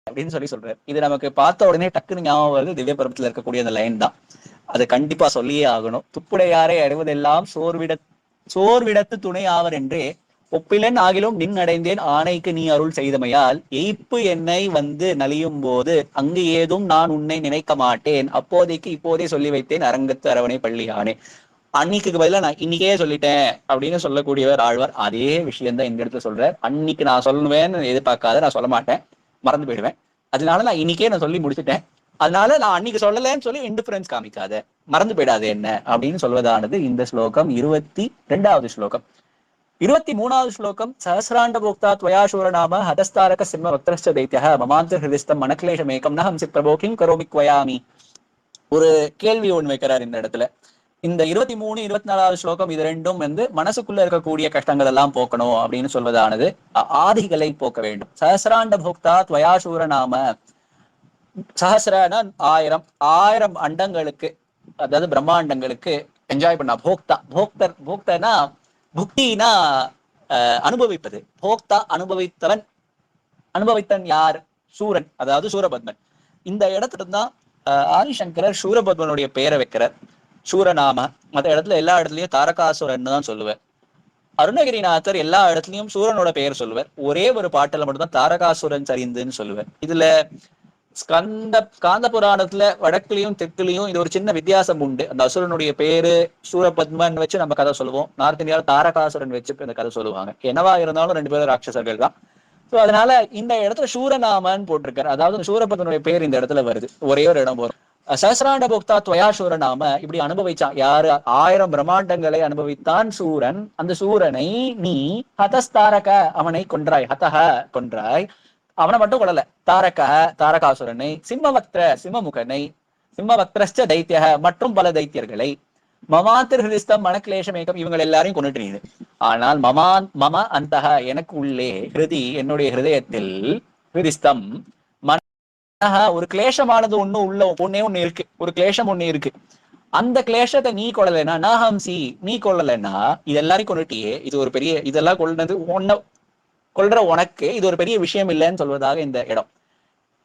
அப்படின்னு சொல்லி சொல்றாரு. இது நமக்கு பார்த்த உடனே டக்குன்னு ஞாபகம் வருது. திவ்ய பரமத்துல இருக்கக்கூடிய அந்த லைன் தான். அது கண்டிப்பா சொல்லியே ஆகணும். துப்புடையாரை அடைவதெல்லாம் சோர்விட சோர்விடத்து துணை ஆவர் என்றே ஒப்பிலன் ஆகிலும் நின் அடைந்தேன் ஆணைக்கு நீ அருள் செய்தமையால் எய்ப்பு என்னை வந்து நலியும் போது அங்கு ஏதும் நான் உன்னை நினைக்க மாட்டேன். அப்போதைக்கு இப்போதே சொல்லி வைத்தேன் அரங்கத்து அரவணை பள்ளியானே. அன்னைக்கு பதிலா நான் இன்னைக்கே சொல்லிட்டேன் அப்படின்னு சொல்லக்கூடியவர் ஆழ்வார். அதே விஷயம்தான் இந்த இடத்துல சொல்றார். அன்னைக்கு நான் சொல்லுவேன்னு எதிர்பார்க்காத நான் சொல்ல மாட்டேன். மறந்து போயிடுவேன். அதனால நான் இன்னைக்கே நான் சொல்லி முடிச்சுட்டேன். அதனால நான் அன்னைக்கு சொல்லலைன்னு சொல்லி இன்டிஃபரன்ஸ் காமிக்காத. மறந்து போயிடாது என்ன? அப்படின்னு சொல்வதானது இந்த ஸ்லோகம் இருபத்தி ரெண்டாவது ஸ்லோகம். இருபத்தி மூணாவது ஸ்லோகம் சஹசிராண்ட போக்தா துவயாசூர நாம ஹதஸ்தாரக சிம்ம வக்திரஸ்ட தைத்திய மமாந்த மனக்லேஷம் ஏகம் நகம் சித் பிரபோ கிம் கரோமி குவயாமி. ஒரு கேள்வி ஒண்ணு வைக்கிறார் இந்த இடத்துல. இந்த இருபத்தி மூணு இருபத்தி நாலாவது ஸ்லோகம் இது ரெண்டும் வந்து மனசுக்குள்ள இருக்கக்கூடிய கஷ்டங்கள் எல்லாம் போக்கணும் அப்படின்னு சொல்வதானது. ஆதிகளை போக்க வேண்டும். சஹசிராண்ட போக்தா துவயாசூர நாம சஹசிரனா ஆயிரம் ஆயிரம் அண்டங்களுக்கு அதாவது பிரம்மாண்டங்களுக்கு என்ஜாய் பண்ணா போக்தா போக்தர் போக்தனா புக்தினா அஹ், அனுபவிப்பது. போக்தா அனுபவித்தவன் அனுபவித்தன் யார்? சூரன் அதாவது சூரபத்மன். இந்த இடத்துல தான் ஆதிசங்கரர் சூரபத்மனுடைய பெயரை வைக்கிறார். சூரநாம. மற்ற இடத்துல எல்லா இடத்துலயும் தாரகாசுரன் தான் சொல்லுவார். அருணகிரிநாதர் எல்லா இடத்துலயும் சூரனோட பெயர் சொல்லுவார். ஒரே ஒரு பாட்டுல மட்டும்தான் தாரகாசுரன் சரிந்துன்னு சொல்லுவார். இதுல ஸ்கந்த காந்த புராணத்துல வடக்குலயும் தெற்குலயும் இது ஒரு சின்ன வித்தியாசம் உண்டு. அந்த அசுரனுடைய பேரு சூரபத்மன் வச்சு நம்ம கதை சொல்லுவோம். நார்த் இந்தியாவில் தாரகாசுரன் வச்சு இந்த கதை சொல்லுவாங்க. என்னவா இருந்தாலும் ரெண்டு பேரும் ராட்சசர்கள் தான். ஸோ அதனால இந்த இடத்துல சூரநாமன் போட்டிருக்காரு. அதாவது சூரபத்மனுடைய பேர் இந்த இடத்துல வருது. ஒரே ஒரு இடம் வரும். சஹசிராண்ட போக்தா துவயா சூரநாம இப்படி அனுபவிச்சான். யாரு? ஆயிரம் பிரம்மாண்டங்களை அனுபவித்தான் சூரன். அந்த சூரனை நீ ஹதஸ்தாரக அவனை கொன்றாய். ஹதஹ கொன்றாய். அவனை மட்டும் கொள்ளல தாரக தாரகாசுரனை சிம்மவக்திர சிம்மமுகனை சிம்மவக்திரஸ்ட தைத்தியக மற்றும் பல தைத்தியர்களை மமாத்திர ஹிருதிஸ்தம் மனக்லேஷமேகம் இவங்க எல்லாரையும் கொண்டுட்டு நீது ஆனால் மமான் மம அந்த எனக்கு உள்ளே ஹிருதி என்னுடைய ஹிருதயத்தில் ஹிருதிஸ்தம் மனஹ ஒரு கிளேஷமானது ஒண்ணு உள்ள ஒன்னே ஒண்ணு இருக்கு. ஒரு கிளேஷம் ஒண்ணு இருக்கு. அந்த கிளேஷத்தை நீ கொள்ளலைன்னா நஹம்சி நீ கொள்ளலைன்னா இது எல்லாரையும் கொண்டுட்டியே இது ஒரு பெரிய இதெல்லாம் கொள்ளது ஒன்ன கொள்ற உனக்கு இது ஒரு பெரிய விஷயம் இல்லைன்னு சொல்வதாக இந்த இடம்.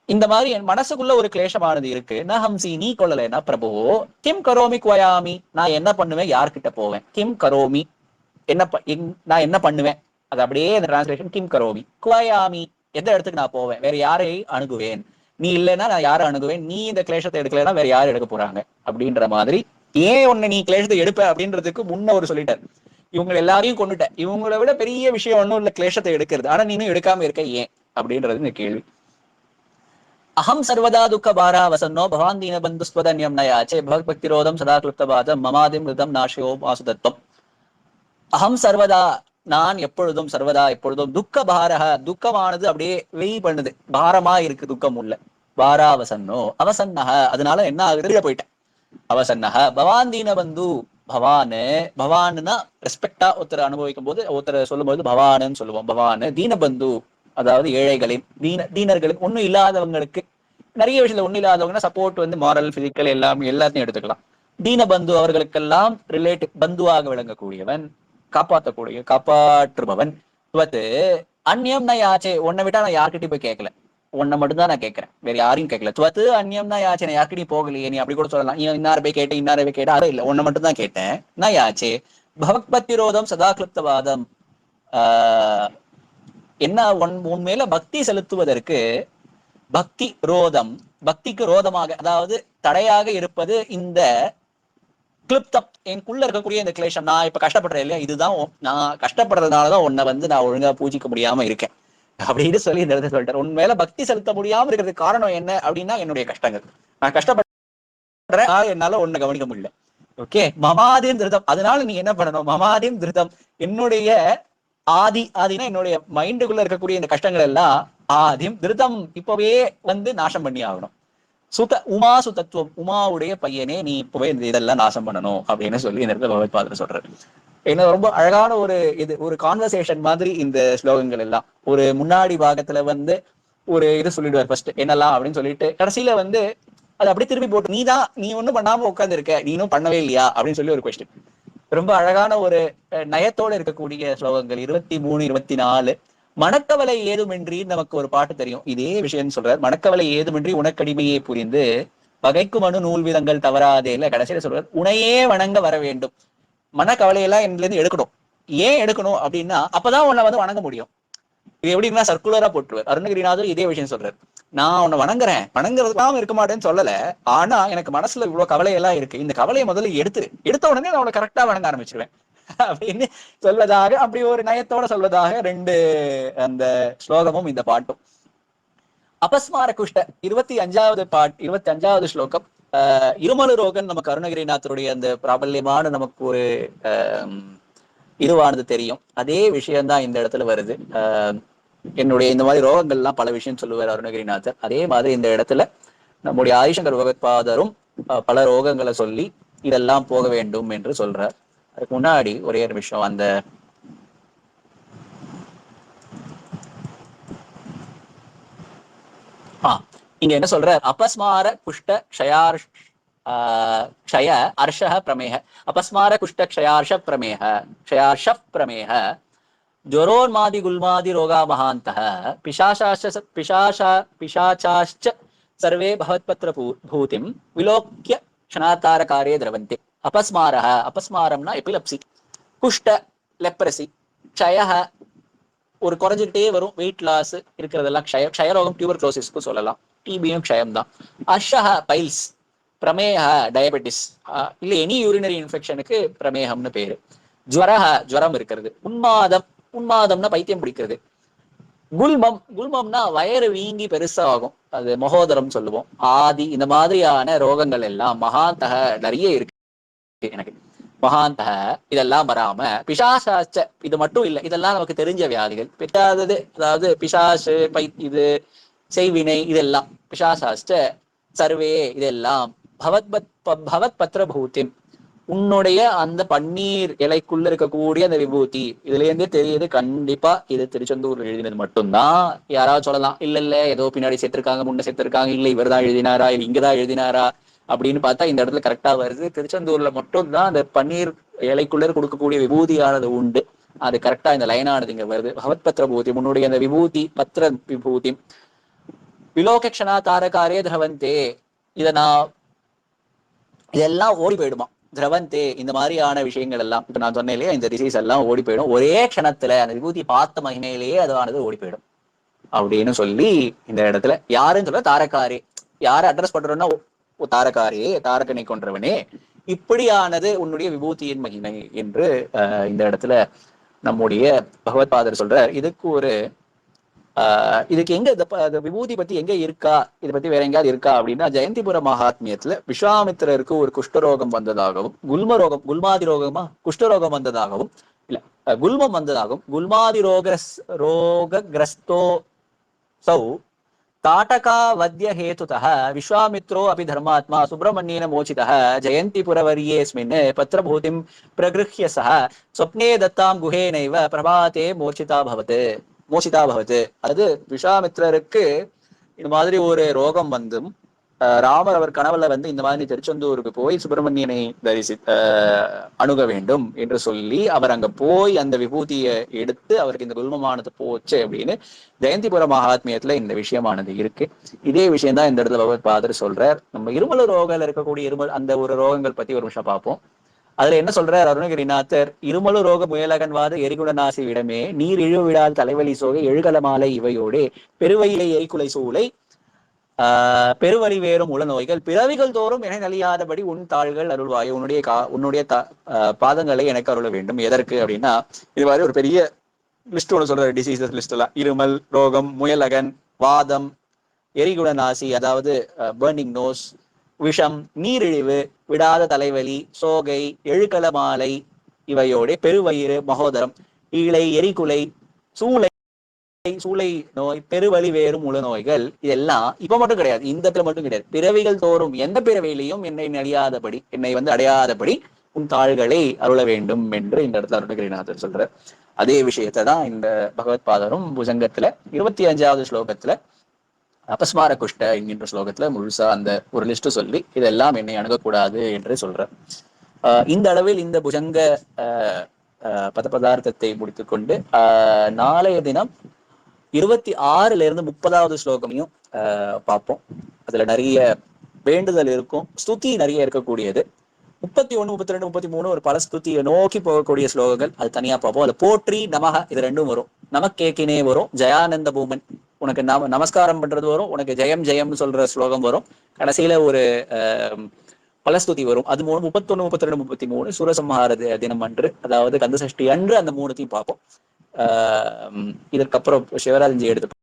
இந்த மாதிரி என் மனசுக்குள்ள ஒரு கிளேஷமானது இருக்கு. நஹம்சி நீ கொள்ளலைன்னா பிரபுவோ கிம் கரோமி குவயாமி. நான் என்ன பண்ணுவேன்? யார்கிட்ட போவேன்? கிம் கரோமி. என்ன நான் என்ன பண்ணுவேன்? அது அப்படியே இந்த டிரான்ஸ்லேஷன் கிம் கரோமி. குவயாமி. எந்த இடத்துக்கு நான் போவேன்? வேற யாரை அணுகுவேன்? நீ இல்லைன்னா நான் யாரை அணுகுவேன்? நீ இந்த கிளேஷத்தை எடுக்கலைன்னா வேற யார் எடுக்க போறாங்க? அப்படின்ற மாதிரி. ஏன் உன்னை நீ கிளேஷத்தை எடுப்ப? அப்படின்றதுக்கு முன்ன ஒரு சொல்லிட்டார். இவங்க எல்லாரையும் கொண்டுட்டேன். இவங்களை விட பெரிய விஷயம் ஒண்ணும் இல்லை கிளேஷத்தை எடுக்கிறது. ஆனா நீனும் எடுக்காம இருக்க ஏன்? அப்படின்றது இந்த கேள்வி. அகம் சர்வதா துக்க பாரா வசன்னோ பவான் தீன பந்துஸ்வதன்யம் நயாச்சே. பகவத் பக்திரோதம் சதா கிளுப்தபாதம் மமாதிம் மிருதம் நாஷயோ வாசுதத்துவம். அகம் சர்வதா நான் எப்பொழுதும் சர்வதா எப்பொழுதும் துக்க பாரக துக்கமானது அப்படியே வெய் பண்ணுது. பாரமா இருக்கு துக்கம் உள்ள. பாராவசன்னோ அவசன்னக அதனால என்ன ஆகுது? போயிட்டேன். அவசன்னக பவான் தீன பந்து பவானு பவானுனா ரெஸ்பெக்டா ஒருத்தர் அனுபவிக்கும் போது ஒருத்தர் சொல்லும்போது பவானுன்னு சொல்லுவோம். பவானு தீனபந்து அதாவது ஏழைகளின் தீன தீனர்களுக்கு ஒண்ணும் இல்லாதவங்களுக்கு நிறைய விஷயத்துல ஒண்ணும் இல்லாதவங்கன்னா சப்போர்ட் வந்து மாரல் பிசிக்கல் எல்லாம் எல்லாத்தையும் எடுத்துக்கலாம். தீனபந்து அவர்களுக்கெல்லாம் ரிலேட்டிவ் பந்துவாக விளங்கக்கூடியவன் காப்பாற்றக்கூடிய காப்பாற்றுபவன். அந்நியம் நான் யாச்சே உன்னை விட்டா நான் யார்கிட்டயும் போய் கேட்கல. உன்னை மட்டும் தான் நான் கேட்கறேன் வேற யாரையும் கேட்கல துவத்து அந்நியம் தான் யாச்சு? நான் யார்கிட்டயும் போகலையே. நீ அப்படி கூட சொல்லலாம். நீ இன்னார போய் கேட்டேன் இன்னார போய் கேட்டேன் அதை இல்ல. உன்னை மட்டும் தான் கேட்டேன். நான் யாச்சே? பவக்பத்திரோதம் சதாகிருப்தவாதம் ஆஹ் என்ன உன் உன் மேல பக்தி செலுத்துவதற்கு பக்தி ரோதம். பக்திக்கு ரோதமாக அதாவது தடையாக இருப்பது இந்த கிளிப்தம் எனக்குள்ள இருக்கக்கூடிய இந்த கிளேஷம். நான் இப்ப கஷ்டப்படுறேன் இல்லையா? இதுதான் நான் கஷ்டப்படுறதுனாலதான் உன்னை வந்து நான் ஒழுங்கா பூஜிக்க முடியாம இருக்கேன். அப்படின்னு சொல்லி இந்த இடத்துல சொல்லிட்டார். உன் மேல பக்தி செலுத்த முடியாம இருக்கிறதுக்கு காரணம் என்ன அப்படின்னா என்னுடைய கஷ்டங்கள். நான் கஷ்டப்படுறேன். என்னால உன்னை கவனிக்க முடியல. ஓகே மமாதியம் திருதம். அதனால நீ என்ன பண்ணணும்? மமாதியம் திருதம். என்னுடைய ஆதி ஆதினா என்னுடைய மைண்டுக்குள்ள இருக்கக்கூடிய இந்த கஷ்டங்கள் எல்லாம் ஆதிம் திருதம். இப்பவே வந்து நாசம் பண்ணி ஆகணும் சுத உமா சுதத்துவம் உமாவுடைய பையனே நீ இப்பவே இந்த இதெல்லாம் நாசம் பண்ணணும் அப்படின்னு சொல்லி இந்த இடத்துல பகவத் பாதர் சொல்றாரு. என்ன ரொம்ப அழகான ஒரு இது ஒரு கான்வர்சேஷன் மாதிரி இந்த ஸ்லோகங்கள் எல்லாம். ஒரு முன்னாடி பாகத்துல வந்து ஒரு இது சொல்லிடுவார் ஃபர்ஸ்ட் என்னெல்லாம் அப்படின்னு சொல்லிட்டு கடைசியில வந்து அது அப்படியே திருப்பி போட்டு நீ தான் நீ ஒண்ணும் பண்ணாம உட்கார்ந்து இருக்க நீனும் பண்ணவே இல்லையா? அப்படின்னு சொல்லி ஒரு கொஸ்டின் ரொம்ப அழகான ஒரு நயத்தோட இருக்கக்கூடிய ஸ்லோகங்கள். இருபத்தி மூணு இருபத்தி நாலு. மணக்கவலை ஏதுமின்றி நமக்கு ஒரு பாட்டு தெரியும். இதே விஷயம் சொல்றார். மணக்கவலை ஏதுமின்றி உனக்கடிமையை புரிந்து பகைக்கு மனு நூல் விதங்கள் தவறாதே இல்ல கடைசியில சொல்றார் உனையே வணங்க வர வேண்டும். மனக்கவலையெல்லாம் என்ல இருந்து எடுக்கணும். ஏன் எடுக்கணும் அப்படின்னா அப்பதான் உன்னை வந்து வணங்க முடியும். இது எப்படின்னா சர்க்குலரா போட்டுருவார். அருணகிரிநாதர் இதே விஷயம் சொல்றாரு. நான் உன்னை வணங்குறேன். வணங்குறதுக்காம இருக்க மாட்டேன்னு சொல்லல. ஆனா எனக்கு மனசுல இவ்வளவு கவலை எல்லாம் இருக்கு. இந்த கவலையை முதல்ல எடுத்துரு. எடுத்த உடனே நான் உன்னை கரெக்டா வணங்க ஆரம்பிச்சிருவேன். அப்படின்னு சொல்வதாக அப்படி ஒரு நயத்தோட சொல்வதாக ரெண்டு அந்த ஸ்லோகமும் இந்த பாட்டும். அபஸ்மார குஷ்ட இருபத்தி அஞ்சாவது பாட் இருபத்தி அஞ்சாவது ஸ்லோகம். ஆஹ் இருமலு ரோகன் நமக்கு கருணகிரிநாத்தருடைய அந்த பிராபல்யமான நமக்கு ஒரு ஆஹ் இதுவானது தெரியும். அதே விஷயம்தான் இந்த இடத்துல வருது. ஆஹ் என்னுடைய இந்த மாதிரி ரோகங்கள்லாம் பல விஷயம் சொல்லுவார் அருணகிரிநாதர். அதே மாதிரி இந்த இடத்துல நம்முடைய ஆதிசங்கர் பகவத்பாதரும் பல ரோகங்களை சொல்லி இதெல்லாம் போக வேண்டும் என்று சொல்றார். அதுக்கு முன்னாடி ஒரே ஒரு விஷயம் அந்த இங்க என்ன சொல்ற அபஸ்மார குஷ்ட க்ஷயார் க்ஷய அர்ஷ பிரமேக அபஸ்மார குஷ்ட க்ஷயார்ஷ பிரமேக க்ஷயார்ஷ பிரமேக ஜரோன்மாதி குல்மாதி ரோகா மகாந்த பிசாசாச்ச பிசாசா பிசாச்சாச்ச சர்வே பகவத்பத்திர பூ பூதிம் விலோக்கிய க்ஷணாத்தார காரே திரவந்தி அபஸ்மாரக அபஸ்மாரம்னா எபிலப்சி குஷ்ட லெப்ரசி க்ஷயக ஒரு குறைஞ்சிக்கிட்டே வரும். வெயிட் லாஸ் இருக்கிறதெல்லாம் க்ஷய க்ஷயரோகம் டியூபர் குளோசிஸ்க்கு சொல்லலாம் டிபியும் க்ஷயம் தான் அஷக பைல்ஸ் பிரமேக டயபெட்டிஸ் இல்லை எனி யூரினரி இன்ஃபெக்ஷனுக்கு பிரமேகம்னு பேரு. ஜுவரக ஜுவரம் இருக்கிறது. உன்மாதம். உன்மாதம்னா பைத்தியம் பிடிக்கிறது. குல்மம். குல்மம்னா வயறு வீங்கி பெருசாகும். அது மகோதரம் சொல்லுவோம். ஆதி இந்த மாதிரியான ரோகங்கள் எல்லாம் மகாந்தக நிறைய இருக்கு. எனக்கு. மகாந்தக இதெல்லாம் வராம பிசாசாச்ச இது மட்டும் இல்லை இதெல்லாம் நமக்கு தெரிஞ்ச வியாதிகள். பிட்டாதது அதாவது பிசாசு பை இது செய்வினை இதெல்லாம். பிசாசாச்ச சர்வே இதெல்லாம். பவத் பவத் பத்திர உன்னுடைய அந்த பன்னீர் இலைக்குள்ள இருக்கக்கூடிய அந்த விபூதி இதுல இருந்தே தெரியுது கண்டிப்பா இது திருச்செந்தூர் எழுதினது மட்டும்தான். யாராவது சொல்லலாம் இல்ல இல்ல ஏதோ பின்னாடி சேர்த்திருக்காங்க முன்ன சேர்த்திருக்காங்க இல்ல இவர் தான் எழுதினாரா இல்ல இங்கதான் எழுதினாரா? அப்படின்னு பார்த்தா இந்த இடத்துல கரெக்டா வருது. திருச்செந்தூர்ல மட்டும்தான் அந்த பன்னீர் இலைக்குள்ளே கொடுக்கக்கூடிய விபூதியானது உண்டு. அது கரெக்டா இந்த லைனானது இங்க வருது. பகவத் பத்திர பூதி உன்னுடைய அந்த விபூதி பத்திர விபூதி. விலோகக்ஷனா தாரகாரே திரவந்தே. இத நான் இதெல்லாம் ஓடி போயிடுமா? திரவந்தே இந்த மாதிரியான விஷயங்கள் எல்லாம். இப்ப நான் சொன்னேன் இல்லையா இந்த டிசீஸ் எல்லாம் ஓடி போயிடும். ஒரே க்ஷணத்துல அந்த விபூதி பார்த்த மகிமையிலேயே அதுவானது ஓடி போயிடும். அப்படின்னு சொல்லி இந்த இடத்துல யாருன்னு சொல்ல தாரக்காரே யாரை அட்ரஸ் பண்றோம்னா தாரக்காரே தாரகனை கொன்றவனே. இப்படியானது உன்னுடைய விபூதியின் மகிமை என்று இந்த இடத்துல நம்முடைய பகவத் பாதர் சொல்றார். இதுக்கு ஒரு ஆஹ் இதுக்கு எங்க இந்த விபூதி பத்தி எங்க இருக்கா? இதை பத்தி வேற எங்கேயாவது இருக்கா அப்படின்னா ஜெயந்திபுர மகாத்மியத்துல விஸ்வாமித்திரருக்கு ஒரு குஷ்டரோகம் வந்ததாகவும் குல்ம ரோகம் குல்மாதி ரோகமா? குஷ்டரோகம் வந்ததாகவும் இல்ல குல்மம் வந்ததாகவும் குல்மாதி ரோக ரோக கிரஸ்தோ சௌ ताटकावद्यहेतुतः विश्वामित्रो अपि धर्मात्मा सुब्रह्मण्येन मोचितः। जयन्तिपुरवर्येऽस्मिन् पत्रभूतिं प्रगृह्य सः। स्वप्ने दत्तां गुहेनैव प्रभाते मोचिता भवत्। மோசிதா பவத் அதாவது விஸ்வாமித்ரருக்கு இது மாதிரி ஒரு ரோகம் வந்தும் ராமர் அவர் கனவுல வந்து இந்த மாதிரி திருச்செந்தூருக்கு போய் சுப்பிரமணியனை தரிசி அணுக வேண்டும் என்று சொல்லி அவர் அங்க போய் அந்த விபூதியை எடுத்து அவருக்கு இந்த குல்மமானது போச்சு அப்படின்னு ஜெயந்திபுர மகாத்மியத்துல இந்த விஷயமானது இருக்கு. இதே விஷயம் தான் இந்த இடத்துல பகவத் பாதர் சொல்றார். நம்ம இருமல் ரோகில் இருக்கக்கூடிய இருமல் அந்த ஒரு ரோகங்கள் பத்தி ஒரு நிமிஷம் பார்ப்போம். அதுல என்ன சொல்றார் அருணகிரிநாதர்? இருமலு ரோக முயலகன்வாத எரிகுணநாசி விடமே நீர் இழுவிடால் தலைவலி சோகை எழுகலமாலை இவையோடே பெருவையிலை எரிக்குலை சூளை பெருவழி வேறும் உள நோய்கள் பிறவிகள் தோறும் என நலியாதபடி உன் தாள்கள் அருள்வாய். உன்னுடைய கா உன்னுடைய பாதங்களை எனக்கு அருள வேண்டும். எதற்கு அப்படின்னா இது மாதிரி ஒரு பெரிய லிஸ்ட் ஒன்று சொல்றாரு டிசீசஸ் லிஸ்ட் எல்லாம். இருமல் ரோகம் முயலகன் வாதம் எரிகுட நாசி அதாவது பேர்னிங் நோஸ் விஷம் நீரிழிவு விடாத தலைவலி சோகை எழுக்கல மாலை இவையோட பெருவயிறு மகோதரம் ஈழை எரிகுலை சூளை சூளை நோய் பெருவழி வேறும் உள்ள நோய்கள் இதெல்லாம் இப்ப மட்டும் கிடையாது. இந்த இடத்துல மட்டும் கிடையாது. பிறவிகள் தோறும் எந்த பிறவிலையும் என்னை நடியாதபடி என்னை வந்து அடையாதபடி உன் தாள்களை அருள வேண்டும் என்று இந்த இடத்துல அருணகிரிநாதர் சொல்ற அதே விஷயத்தை தான் இந்த பகவத் பாதரும் புஜங்கத்துல இருபத்தி அஞ்சாவது ஸ்லோகத்துல அபஸ்மார குஷ்ட என்கின்ற ஸ்லோகத்துல முழுசா அந்த ஒரு லிஸ்ட் சொல்லி இதெல்லாம் என்னை அணுகக்கூடாது என்று சொல்ற இந்த அளவில் இந்த புஜங்க பத பதார்த்தத்தை முடித்துக்கொண்டு நாளைய தினம் இருபத்தி ஆறுல இருந்து முப்பதாவது ஸ்லோகமையும் பார்ப்போம். அதுல நிறைய வேண்டுதல் இருக்கும் ஸ்துதி நிறைய இருக்கக்கூடியது. முப்பத்தி ஒண்ணு முப்பத்தி ரெண்டு முப்பத்தி மூணு ஒரு பல ஸ்துதியை நோக்கி போகக்கூடிய ஸ்லோகங்கள் அது தனியா பார்ப்போம். அது போற்றி நமக இது ரெண்டும் வரும். நமக்கேக்கினே வரும். ஜெயானந்த பூமன் உனக்கு நம நமஸ்காரம் பண்றது வரும். உனக்கு ஜெயம் ஜெயம்னு சொல்ற ஸ்லோகம் வரும். கடைசியில ஒரு பலஸ்துதி வரும். அது மூணு முப்பத்தொன்னு முப்பத்தி ரெண்டு முப்பத்தி மூணு சூரசம்ஹார தினம் அன்று அதாவது கந்த சஷ்டி அன்று அந்த மூணுத்தையும் பார்ப்போம். இதற்கப்புறம் சிவராஜன்ஜி எடுத்து